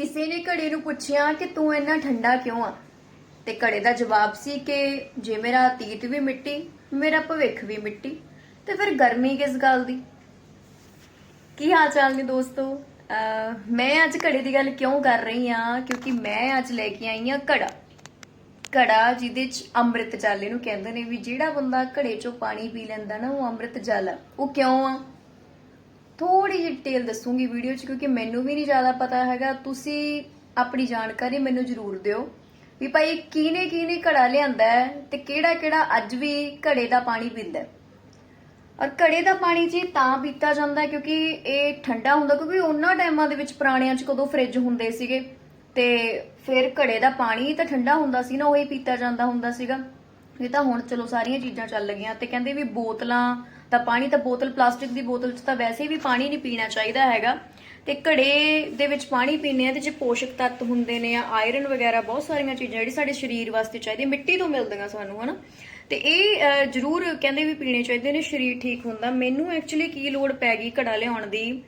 ਕਿਸੇ ਨੇ ਘੜੇ ਨੂੰ ਪੁੱਛਿਆ ਕਿ ਤੂੰ ਇੰਨਾ ਠੰਡਾ ਕਿਉਂ ਆ? ਤੇ ਘੜੇ ਦਾ ਜਵਾਬ ਸੀ ਕਿ ਜੇ ਮੇਰਾ ਅਤੀਤ ਵੀ ਮਿੱਟੀ, ਮੇਰਾ ਭਵਿੱਖ ਵੀ ਮਿੱਟੀ, ਤੇ ਫਿਰ ਗਰਮੀ ਕਿਸ ਗੱਲ ਦੀ? ਕੀ ਹਾਲ ਚਾਲ ਨੇ ਦੋਸਤੋ? ਅਹ, ਮੈਂ ਅੱਜ ਘੜੇ ਦੀ ਗੱਲ ਕਿਉਂ ਕਰ ਰਹੀ ਆ ਕਿਉਂਕਿ ਮੈਂ ਅੱਜ ਲੈ ਕੇ ਆਈ ਆ ਘੜਾ। ਘੜਾ ਜਿਹਦੇ ਚ ਅੰਮ੍ਰਿਤ ਜਲ ਇਹਨੂੰ ਕਹਿੰਦੇ ਨੇ ਵੀ ਜਿਹੜਾ ਬੰਦਾ ਘੜੇ ਚੋਂ ਪਾਣੀ ਪੀ ਲੈਂਦਾ ਨਾ, ਉਹ ਅੰਮ੍ਰਿਤ ਜਲ ਆ। ਉਹ ਕਿਉਂ ਆ? ਥੋੜੀ ਜਿਹੀ ਡਿਟੇਲ ਦੱਸੂਗੀ ਵੀਡੀਓ 'ਚ, ਕਿਉਂਕਿ ਮੈਨੂੰ ਵੀ ਨਹੀਂ ਜ਼ਿਆਦਾ ਪਤਾ ਹੈਗਾ। ਤੁਸੀਂ ਆਪਣੀ ਜਾਣਕਾਰੀ ਮੈਨੂੰ ਜ਼ਰੂਰ ਦਿਓ ਵੀ ਭਾਈ ਕਿਹਨੇ ਕਿਹਨੇ ਘੜਾ ਲਿਆਂਦਾ ਹੈ ਤੇ ਕਿਹੜਾ ਕਿਹੜਾ ਅੱਜ ਵੀ ਘੜੇ ਦਾ ਪਾਣੀ ਪੀਂਦਾ ਔਰ ਘੜੇ ਦਾ ਪਾਣੀ ਜੀ ਤਾਂ ਪੀਤਾ ਜਾਂਦਾ ਕਿਉਂਕਿ ਇਹ ਠੰਡਾ ਹੁੰਦਾ, ਕਿਉਂਕਿ ਉਹਨਾਂ ਟਾਈਮਾਂ ਦੇ ਵਿੱਚ ਪੁਰਾਣਿਆਂ 'ਚ ਕਦੋਂ ਫ੍ਰਿਜ ਹੁੰਦੇ ਸੀਗੇ ਤੇ ਫਿਰ ਘੜੇ ਦਾ ਪਾਣੀ ਤਾਂ ਠੰਡਾ ਹੁੰਦਾ ਸੀ ਨਾ, ਉਹੀ ਪੀਤਾ ਜਾਂਦਾ ਹੁੰਦਾ ਸੀਗਾ। ਇਹ ਤਾਂ ਹੁਣ ਚਲੋ ਸਾਰੀਆਂ ਚੀਜ਼ਾਂ ਚੱਲ ਗਈਆਂ ਤੇ ਕਹਿੰਦੇ ਵੀ ਬੋਤਲਾਂ, ਤਾਂ ਪਾਣੀ ਤਾਂ ਬੋਤਲ, ਪਲਾਸਟਿਕ ਦੀ ਬੋਤਲ 'ਚ ਤਾਂ ਵੈਸੇ ਵੀ ਪਾਣੀ ਨਹੀਂ ਪੀਣਾ ਚਾਹੀਦਾ ਹੈਗਾ। ਤੇ ਘੜੇ ਦੇ ਵਿੱਚ ਪਾਣੀ ਪੀਣੇ ਆ ਤੇ ਜੇ ਪੋਸ਼ਕ ਤੱਤ ਹੁੰਦੇ ਨੇ ਆ ਆਇਰਨ ਵਗੈਰਾ ਬਹੁਤ ਸਾਰੀਆਂ ਚੀਜ਼ਾਂ ਜਿਹੜੀ ਸਾਡੇ ਸਰੀਰ ਵਾਸਤੇ ਚਾਹੀਦੀ ਮਿੱਟੀ ਤੋਂ ਮਿਲਦੀਆਂ ਸਾਨੂੰ, ਹਨਾ। ਤੇ ਇਹ ਜ਼ਰੂਰ ਕਹਿੰਦੇ ਵੀ ਪੀਣੇ ਚਾਹੀਦੇ ਨੇ, ਸਰੀਰ ਠੀਕ ਹੁੰਦਾ। ਮੈਨੂੰ ਐਕਚੁਅਲੀ ਕੀ ਲੋੜ ਪੈ ਗਈ ਘੜਾ ਲਿਆਉਣ ਦੀ?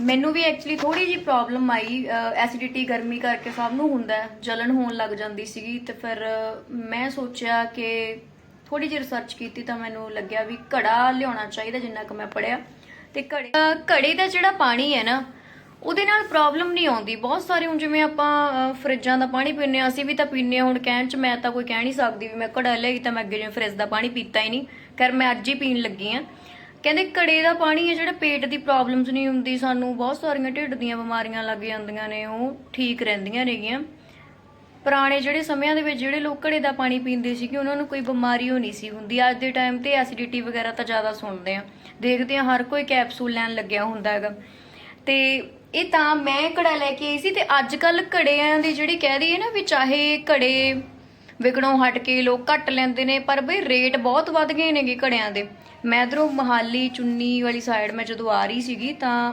ਮੈਨੂੰ ਵੀ ਐਕਚੁਅਲੀ ਥੋੜੀ ਜੀ ਪ੍ਰੋਬਲਮ ਆਈ ਐਸਿਡਿਟੀ ਗਰਮੀ ਕਰਕੇ ਸਭ ਨੂੰ ਹੁੰਦਾ ਹੈ, ਜਲਨ ਹੋਣ ਲੱਗ ਜਾਂਦੀ ਸੀਗੀ ਤੇ ਫਿਰ ਮੈਂ ਸੋਚਿਆ ਕਿ ਥੋੜੀ ਜਿਹੀ ਰਿਸਰਚ ਕੀਤੀ ਤਾਂ ਮੈਨੂੰ ਲੱਗਿਆ ਵੀ ਘੜਾ ਲਿਆਉਣਾ ਚਾਹੀਦਾ ਜਿੰਨਾ ਕੁ ਮੈਂ ਪੜਿਆ ਤੇ ਘੜੇ ਘੜੇ ਦਾ ਜਿਹੜਾ ਪਾਣੀ ਹੈ ਨਾ ਉਹਦੇ ਨਾਲ ਪ੍ਰੋਬਲਮ ਨਹੀਂ ਆਉਂਦੀ। ਬਹੁਤ ਸਾਰੇ ਹੁਣ ਜਿਵੇਂ ਆਪਾਂ ਫਰਿੱਜਾਂ ਦਾ ਪਾਣੀ ਪੀਂਦੇ ਹਾਂ ਅਸੀਂ ਵੀ ਤਾਂ ਪੀਂਦੇ ਹਾਂ। ਹੁਣ ਕਹਿਣ ਚ ਮੈਂ ਤਾਂ ਕੋਈ ਕਹਿ ਨਹੀਂ ਸਕਦੀ ਵੀ ਮੈਂ ਘੜਾ ਲਈ ਤਾਂ ਮੈਂ ਅੱਗੇ ਜਿਵੇਂ ਫਰਿੱਜ ਦਾ ਪਾਣੀ ਪੀਤਾ ਹੀ ਨਹੀਂ। ਕਰ ਮੈਂ ਅੱਜ ਹੀ ਪੀਣ ਲੱਗੀ ਆ ਕਹਿੰਦੇ ਘੜੇ ਦਾ ਪਾਣੀ ਹੈ ਜਿਹੜਾ ਪੇਟ ਦੀ ਪ੍ਰੋਬਲਮਸ ਨਹੀਂ ਹੁੰਦੀ, ਸਾਨੂੰ ਬਹੁਤ ਸਾਰੀਆਂ ਢਿੱਡ ਦੀਆਂ ਬਿਮਾਰੀਆਂ ਲੱਗ ਜਾਂਦੀਆਂ ਨੇ, ਉਹ ਠੀਕ ਰਹਿੰਦੀਆਂ ਨੇਗੀਆਂ। ਪੁਰਾਣੇ ਜਿਹੜੇ ਸਮਿਆਂ ਦੇ ਵਿੱਚ ਜਿਹੜੇ ਲੋਕ ਘੜੇ ਦਾ ਪਾਣੀ ਪੀਂਦੇ ਸੀ ਕਿ ਉਹਨਾਂ ਨੂੰ ਕੋਈ ਬਿਮਾਰੀ ਹੋ ਨਹੀਂ ਸੀ ਹੁੰਦੀ। ਅੱਜ ਦੇ ਟਾਈਮ ਤੇ ਐਸਿਡਿਟੀ ਵਗੈਰਾ ਤਾਂ ਜ਼ਿਆਦਾ ਸੁਣਦੇ ਆ। ਦੇਖਦੇ ਆ, ਹਰ ਕੋਈ ਕੈਪਸੂਲ ਲੈਣ ਲੱਗਿਆ ਹੁੰਦਾ ਹੈਗਾ। ਤੇ ਇਹ ਤਾਂ ਮੈਂ ਘੜਾ ਲੈ ਕੇ ਆਈ ਸੀ, ਤੇ ਅੱਜ ਕੱਲ ਘੜਿਆਂ ਦੀ ਜਿਹੜੀ ਕਹਿ ਦਈਏ ਨਾ ਵੀ ਚਾਹੇ ਘੜੇ ਵਿਕਣੋਂ ਹਟ ਕੇ ਲੋਕ ਘੱਟ ਲੈਂਦੇ ਨੇ, ਪਰ ਬਈ ਰੇਟ ਬਹੁਤ ਵੱਧ ਗਏ ਨੇਗੇ ਘੜਿਆਂ ਦੇ। ਮੈਂ ਇਧਰੋਂ ਮਹਾਲੀ, ਚੁੰਨੀ ਵਾਲੀ ਸਾਈਡ ਮੈਂ ਜਦੋਂ ਆ ਰਹੀ ਸੀਗੀ ਤਾਂ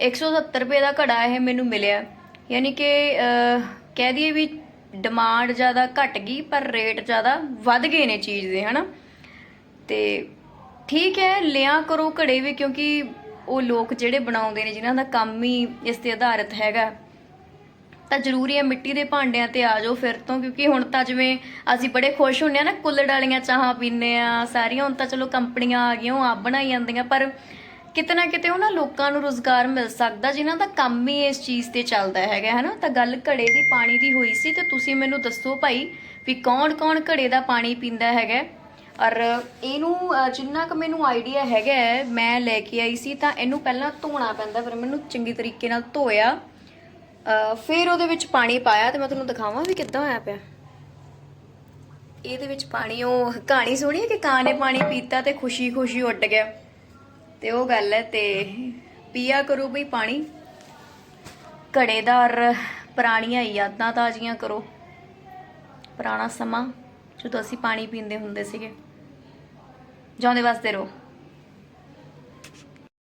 170 ਰੁਪਏ ਦਾ ਘੜਾ ਇਹ ਮੈਨੂੰ ਮਿਲਿਆ। ਯਾਨੀ ਕਿ ਕਹਿ ਦਈਏ ਵੀ ਡਿਮਾਂਡ ਜ਼ਿਆਦਾ ਘਟ ਗਈ, ਪਰ ਰੇਟ ਜ਼ਿਆਦਾ ਵੱਧ ਗਏ ਨੇ ਚੀਜ਼ ਦੇ, ਹਨਾ? ਤੇ ਠੀਕ ਹੈ, ਲਿਆ ਕਰੋ ਘੜੇ ਵੀ ਕਿਉਂਕਿ ਉਹ ਲੋਕ ਜਿਹੜੇ ਬਣਾਉਂਦੇ ਨੇ, ਜਿਨ੍ਹਾਂ ਦਾ ਕੰਮ ਹੀ ਇਸ ਤੇ ਆਧਾਰਿਤ ਹੈਗਾ। ਤਾਂ ਜ਼ਰੂਰੀ ਹੈ ਮਿੱਟੀ ਦੇ ਭਾਂਡਿਆਂ ਤੇ ਆ ਜਾਓ ਫਿਰ ਤੋਂ, ਕਿਉਂਕਿ ਹੁਣ ਤਾਂ ਜਿਵੇਂ ਅਸੀਂ ਬੜੇ ਖੁਸ਼ ਹੁੰਨੇ ਆ ਨਾ, ਕੁੱਲੜ ਵਾਲੀਆਂ ਚਾਹਾਂ ਪੀਂਦੇ ਆ ਸਾਰੀਆਂ, ਹੁਣ ਤਾਂ ਚਲੋ ਕੰਪਨੀਆਂ ਆ ਗਈਆਂ, ਉਹ ਆਪ ਬਣਾਈ ਜਾਂਦੀਆਂ, ਪਰ ਕਿਤੇ ਨਾ ਕਿਤੇ ਉਹਨਾਂ ਲੋਕਾਂ ਨੂੰ ਰੋਜ਼ਗਾਰ ਮਿਲ ਸਕਦਾ, ਜਿਨ੍ਹਾਂ ਦਾ ਕੰਮ ਹੀ ਇਸ ਚੀਜ਼ ਤੇ ਚੱਲਦਾ ਹੈਗਾ ਹੈ ਨਾ ਤਾਂ ਗੱਲ ਘੜੇ ਦੀ ਪਾਣੀ ਦੀ ਹੋਈ ਸੀ, ਤੇ ਤੁਸੀਂ ਮੈਨੂੰ ਦੱਸੋ ਭਾਈ ਵੀ ਕੌਣ-ਕੌਣ ਘੜੇ ਦਾ ਪਾਣੀ ਪੀਂਦਾ ਹੈਗਾ? ਔਰ ਇਹਨੂੰ ਜਿੰਨਾ ਕੁ ਮੈਨੂੰ ਆਈਡੀਆ ਹੈਗਾ, ਮੈਂ ਲੈ ਕੇ ਆਈ ਸੀ, ਤਾਂ ਇਹਨੂੰ ਪਹਿਲਾਂ ਧੋਣਾ ਪੈਂਦਾ, ਫਿਰ ਮੈਨੂੰ ਚੰਗੀ ਤਰੀਕੇ ਨਾਲ ਧੋਇਆ। ਫਿਰ ਉਹਦੇ ਵਿੱਚ ਪਾਣੀ ਪਾਇਆ ਤੇ ਮੈਂ ਤੁਹਾਨੂੰ ਦਿਖਾਵਾਂ ਵੀ ਕਿੱਦਾਂ ਹੋਇਆ ਪਿਆ। ਇਹਦੇ ਵਿੱਚ ਪਾਣੀ, ਉਹ ਕਹਾਣੀ ਸੁਣੀ ਹੈ ਕਿ ਕਾਂ ਨੇ ਪਾਣੀ ਪੀਤਾ ਤੇ ਖੁਸ਼ੀ-ਖੁਸ਼ੀ ਉੱਡ ਗਿਆ। ਤੇ ਉਹ ਗੱਲ ਹੈ ਤੇ ਪੀਆ ਕਰੋ ਬਈ ਪਾਣੀ। ਘੜੇਦਾਰ ਪੁਰਾਣੀਆਂ ਯਾਦਾਂ ਤਾਜ਼ੀਆਂ ਕਰੋ। ਪੁਰਾਣਾ ਸਮਾਂ ਜਦੋਂ ਅਸੀਂ ਪਾਣੀ ਪੀਂਦੇ ਹੁੰਦੇ ਸੀਗੇ। ਜਿਉਂਦੇ ਵਸਦੇ ਰਹੋ।